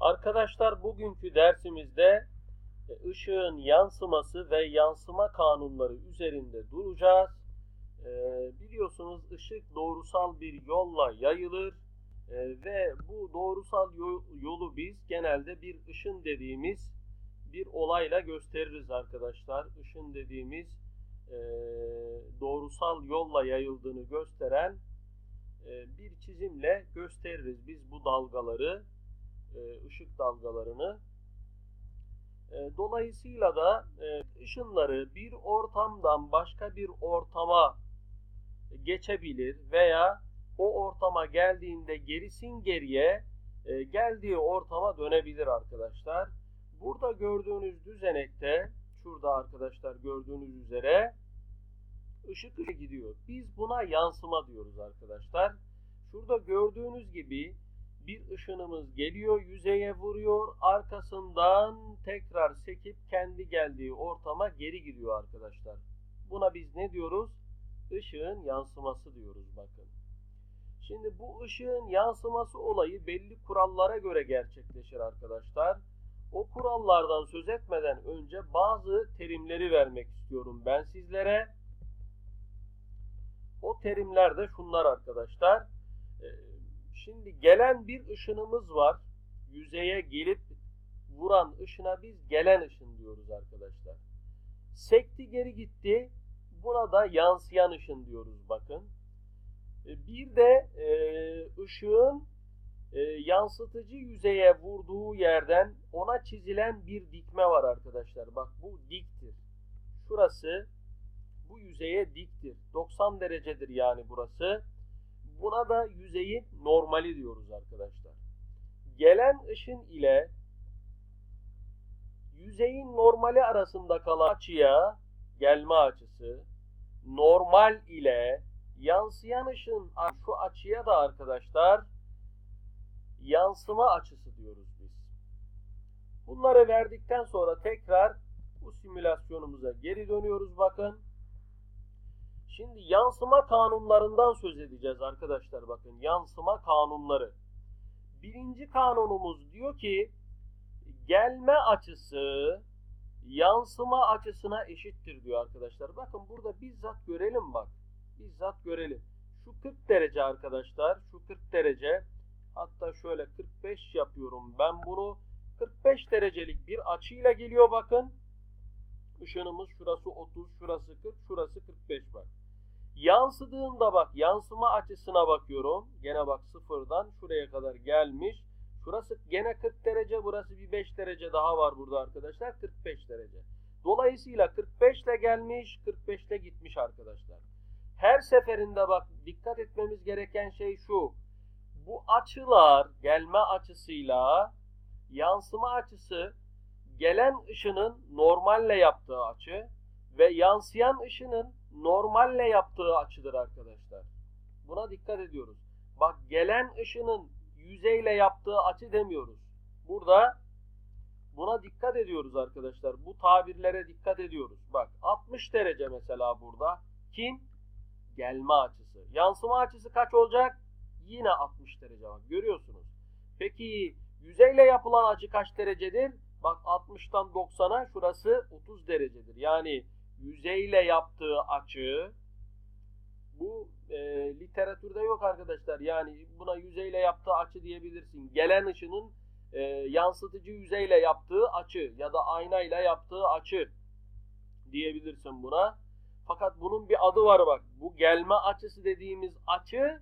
Arkadaşlar bugünkü dersimizde e, ışığın yansıması ve yansıma kanunları üzerinde duracağız. E, biliyorsunuz ışık doğrusal bir yolla yayılır e, ve bu doğrusal yolu biz genelde bir ışın dediğimiz bir olayla gösteririz arkadaşlar. Işın dediğimiz doğrusal yolla yayıldığını gösteren bir çizimle gösteririz biz bu dalgaları e, ışık dalgalarını. E, dolayısıyla da e, ışınları bir ortamdan başka bir ortama geçebilir veya o ortama geldiğinde gerisin geriye geldiği ortama dönebilir arkadaşlar. Burada gördüğünüz düzenekte şurada arkadaşlar gördüğünüz üzere ışık gidiyor. Biz buna yansıma diyoruz arkadaşlar. Şurada gördüğünüz gibi bir ışınımız geliyor, yüzeye vuruyor, arkasından tekrar sekip kendi geldiği ortama geri gidiyor arkadaşlar. Buna biz ne diyoruz? Işığın yansıması diyoruz bakın. Şimdi bu ışığın yansıması olayı belli kurallara göre gerçekleşir arkadaşlar. O kurallardan söz etmeden önce bazı terimleri vermek istiyorum ben sizlere. O terimler de şunlar arkadaşlar. Ee, Şimdi gelen bir ışınımız var. Yüzeye gelip vuran ışına biz gelen ışın diyoruz arkadaşlar. Sekti geri gitti. Buna da yansıyan ışın diyoruz bakın. E, bir de e, ışığın e, yansıtıcı yüzeye vurduğu yerden ona çizilen bir dikme var arkadaşlar. Bak bu diktir. Şurası bu yüzeye diktir. 90 derecedir yani burası. Buna da yüzeyin normali diyoruz arkadaşlar. Gelen ışın ile yüzeyin normali arasında kalan açıya gelme açısı normal ile yansıyan ışın şu açıya da arkadaşlar yansıma açısı diyoruz biz. Bunları verdikten sonra tekrar bu simülasyonumuza geri dönüyoruz bakın. Şimdi yansıma kanunlarından söz edeceğiz arkadaşlar bakın. Yansıma kanunları. Birinci kanunumuz diyor ki gelme açısı yansıma açısına eşittir diyor arkadaşlar. Bakın burada bizzat görelim bak. Bizzat görelim. Şu 40 derece arkadaşlar. Şu 40 derece. Hatta şöyle 45 yapıyorum. Ben bunu 45 derecelik bir açıyla geliyor bakın. Işınımız şurası 30, şurası 40, şurası 45 bak. Yansıdığında bak yansıma açısına bakıyorum. Gene bak sıfırdan şuraya kadar gelmiş. Şurası gene 40 derece. Burası bir 5 derece daha var burada arkadaşlar. 45 derece. Dolayısıyla 45 ile gelmiş 45 ile gitmiş arkadaşlar. Her seferinde bak dikkat etmemiz gereken şey şu. Bu açılar gelme açısıyla yansıma açısı gelen ışının normalle yaptığı açı ve yansıyan ışının normalle yaptığı açıdır arkadaşlar. Buna dikkat ediyoruz. Bak gelen ışının yüzeyle yaptığı açı demiyoruz. Burada buna dikkat ediyoruz arkadaşlar. Bu tabirlere dikkat ediyoruz. Bak 60 derece mesela burada. Kim? Gelme açısı. Yansıma açısı kaç olacak? Yine 60 derece bak görüyorsunuz. Peki yüzeyle yapılan açı kaç derecedir? Bak 60'tan 90'a şurası 30 derecedir. Yani yüzeyle yaptığı açı bu e, literatürde yok arkadaşlar. Yani buna yüzeyle yaptığı açı diyebilirsin. Gelen ışının e, yansıtıcı yüzeyle yaptığı açı ya da aynayla yaptığı açı diyebilirsin buna. Fakat bunun bir adı var bak. Bu gelme açısı dediğimiz açı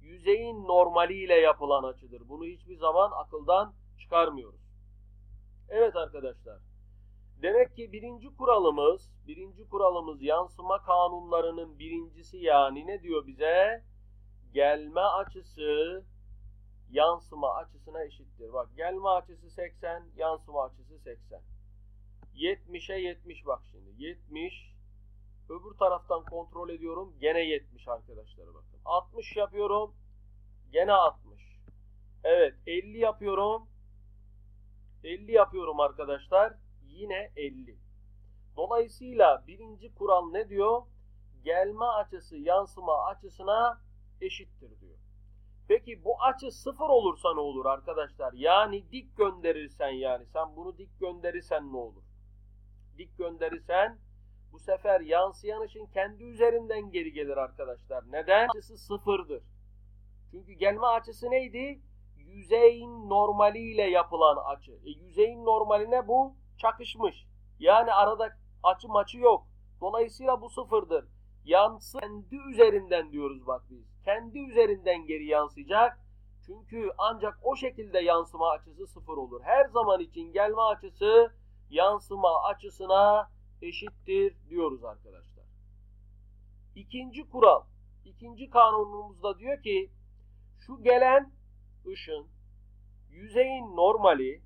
yüzeyin normaliyle yapılan açıdır. Bunu hiçbir zaman akıldan çıkarmıyoruz. Evet arkadaşlar. Demek ki birinci kuralımız, birinci kuralımız yansıma kanunlarının birincisi yani ne diyor bize? Gelme açısı yansıma açısına eşittir. Bak gelme açısı 80, yansıma açısı 80. 70'e 70 bak şimdi. 70 öbür taraftan kontrol ediyorum. Gene 70 arkadaşlar bakın. 60 yapıyorum. Gene 60. Evet 50 yapıyorum. 50 yapıyorum arkadaşlar yine 50. Dolayısıyla birinci kural ne diyor? Gelme açısı yansıma açısına eşittir diyor. Peki bu açı sıfır olursa ne olur arkadaşlar? Yani dik gönderirsen yani sen bunu dik gönderirsen ne olur? Dik gönderirsen bu sefer yansıyan ışın kendi üzerinden geri gelir arkadaşlar. Neden? Açısı sıfırdır. Çünkü gelme açısı neydi? Yüzeyin normaliyle yapılan açı. E, yüzeyin normaline bu çakışmış. Yani arada açı maçı yok. Dolayısıyla bu sıfırdır. Yansı kendi üzerinden diyoruz bak biz. Kendi üzerinden geri yansıyacak. Çünkü ancak o şekilde yansıma açısı sıfır olur. Her zaman için gelme açısı yansıma açısına eşittir diyoruz arkadaşlar. İkinci kural, ikinci kanunumuzda diyor ki şu gelen ışın yüzeyin normali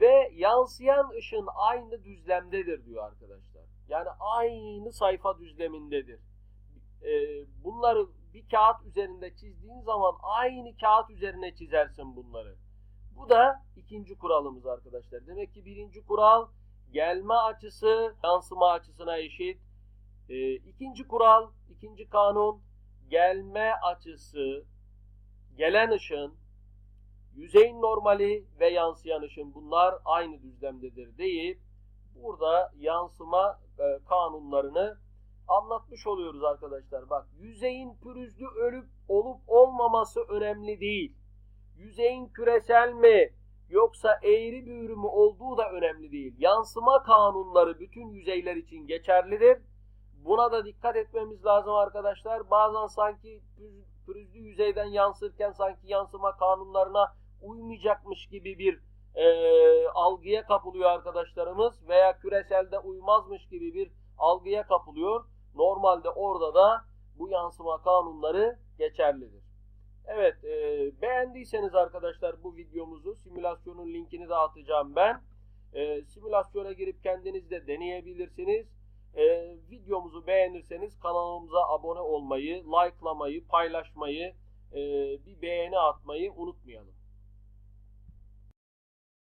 ve yansıyan ışın aynı düzlemdedir diyor arkadaşlar. Yani aynı sayfa düzlemindedir. Ee, bunları bir kağıt üzerinde çizdiğin zaman aynı kağıt üzerine çizersin bunları. Bu da ikinci kuralımız arkadaşlar. Demek ki birinci kural gelme açısı yansıma açısına eşit. Ee, ikinci kural, ikinci kanun gelme açısı gelen ışın yüzeyin normali ve yansıyan ışın bunlar aynı düzlemdedir deyip burada yansıma e, kanunlarını anlatmış oluyoruz arkadaşlar. Bak yüzeyin pürüzlü ölüp olup olmaması önemli değil. Yüzeyin küresel mi yoksa eğri büğrü mü olduğu da önemli değil. Yansıma kanunları bütün yüzeyler için geçerlidir. Buna da dikkat etmemiz lazım arkadaşlar. Bazen sanki pürüzlü yüzeyden yansırken sanki yansıma kanunlarına uymayacakmış gibi bir e, algıya kapılıyor arkadaşlarımız veya küreselde uymazmış gibi bir algıya kapılıyor. Normalde orada da bu yansıma kanunları geçerlidir. Evet e, beğendiyseniz arkadaşlar bu videomuzu simülasyonun linkini de atacağım ben. E, simülasyona girip kendiniz de deneyebilirsiniz. E, videomuzu beğenirseniz kanalımıza abone olmayı, likelamayı, paylaşmayı, e, bir beğeni atmayı unutmayalım.